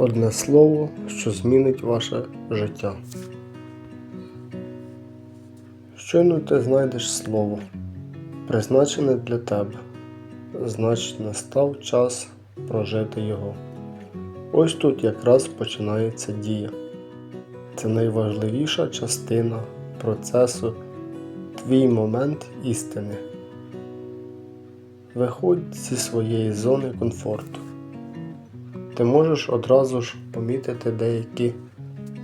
Одне слово, що змінить ваше життя. Щойно ти знайдеш слово, призначене для тебе, значить настав час прожити його. Ось тут якраз починається дія. Це найважливіша частина процесу, твій момент істини. Виходь зі своєї зони комфорту. Ти можеш одразу ж помітити деякі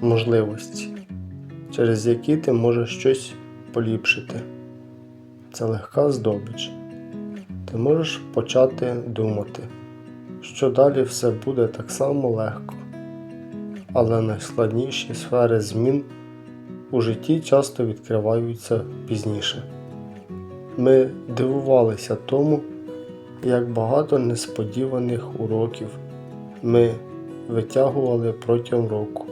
можливості, через які ти можеш щось поліпшити. Це легка здобич. Ти можеш почати думати, що далі все буде так само легко, але найскладніші сфери змін у житті часто відкриваються пізніше. Ми дивувалися тому, як багато несподіваних уроків ми витягували протягом року.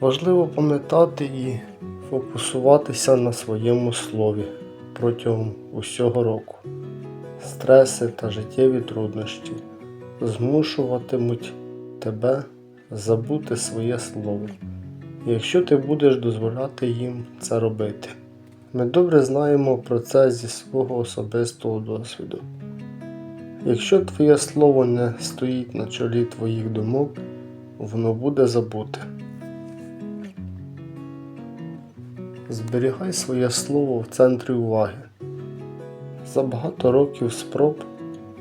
Важливо пам'ятати і фокусуватися на своєму слові протягом усього року. Стреси та життєві труднощі змушуватимуть тебе забути своє слово, якщо ти будеш дозволяти їм це робити. Ми добре знаємо про це зі свого особистого досвіду. Якщо твоє слово не стоїть на чолі твоїх думок, воно буде забуте. Зберігай своє слово в центрі уваги. За багато років спроб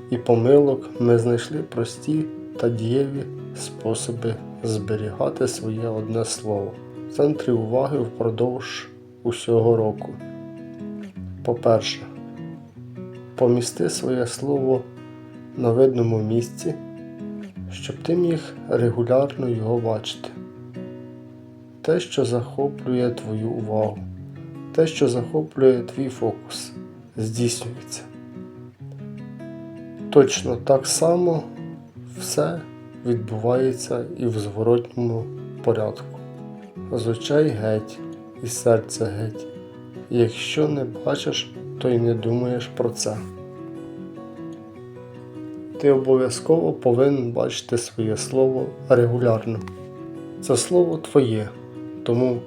і помилок ми знайшли прості та дієві способи зберігати своє одне слово в центрі уваги впродовж усього року. По-перше, помісти своє слово на видному місці, щоб ти міг регулярно його бачити. Те, що захоплює твою увагу, те, що захоплює твій фокус, здійснюється. Точно так само все відбувається і в зворотньому порядку. З очей геть, і серця геть. Якщо не бачиш, то й не думаєш про це. Ти обов'язково повинен бачити своє слово регулярно. Це слово твоє, тому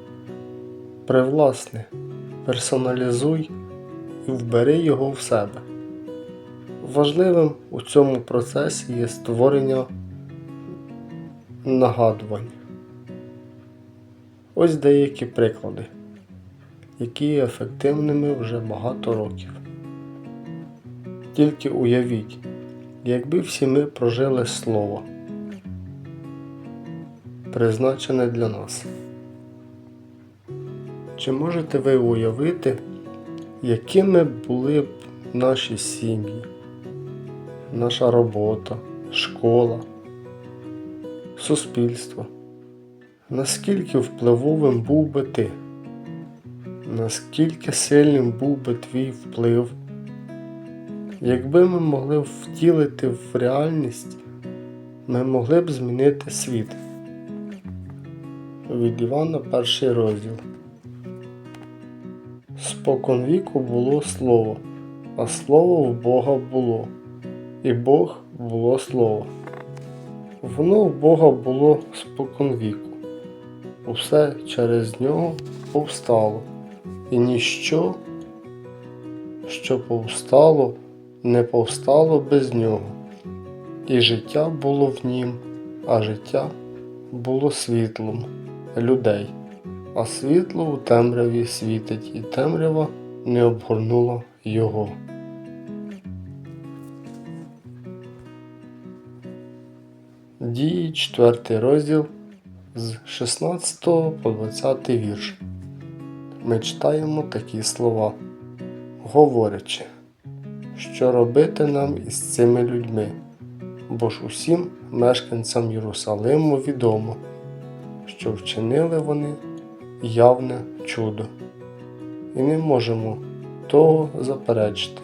привласни, персоналізуй і вбери його в себе. Важливим у цьому процесі є створення нагадувань. Ось деякі приклади, які є ефективними вже багато років. Тільки уявіть, якби всі ми прожили слово, призначене для нас. Чи можете ви уявити, якими були б наші сім'ї, наша робота, школа, суспільство? Наскільки впливовим був би ти? Наскільки сильним був би твій вплив? Якби ми могли втілити в реальність, ми могли б змінити світ. Від Івана перший розділ. Спокон віку було слово, а слово в Бога було, і Бог було слово. Воно в Бога було спокон віку. Усе через нього повстало, і ніщо, що повстало, не повстало без нього, і життя було в нім, а життя було світлом людей, а світло у темряві світить, і темрява не обгорнула його. Дії 4 розділ з 16 по 20 вірш. Ми читаємо такі слова, говорячи, що робити нам із цими людьми, бо ж усім мешканцям Єрусалиму відомо, що вчинили вони явне чудо, і не можемо того заперечити.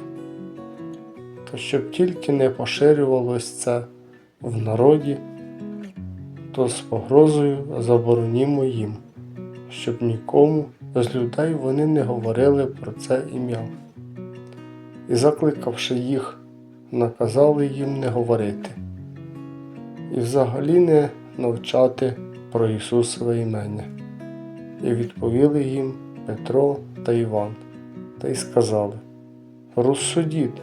Та щоб тільки не поширювалось це в народі, то з погрозою заборонімо їм, щоб нікому з людей вони не говорили про це ім'я. І закликавши їх, наказали їм не говорити. і взагалі не навчати про Ісусове імення. І відповіли їм Петро та Іван, та й сказали: Розсудіть,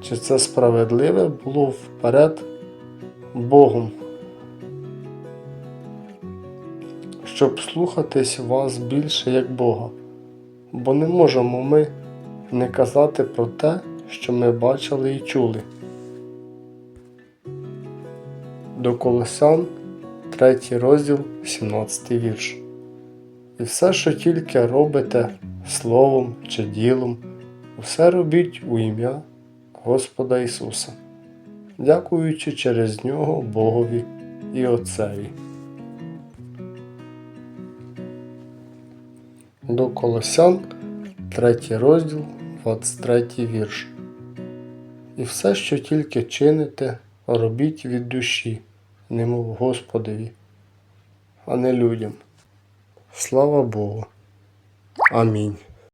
чи це справедливе було вперед Богом, щоб слухатись вас більше як Бога, бо не можемо ми не казати про те, що ми бачили і чули. До Колосян, 3 розділ, 17 вірш. І все, що тільки робите словом чи ділом, усе робіть у ім'я Господа Ісуса, дякуючи через Нього Богові і Отцеві. До Колосян, 3 розділ, 23 вірш. І все, що тільки чините, робіть від душі, немов Господові, а не людям. Слава Богу. Амінь.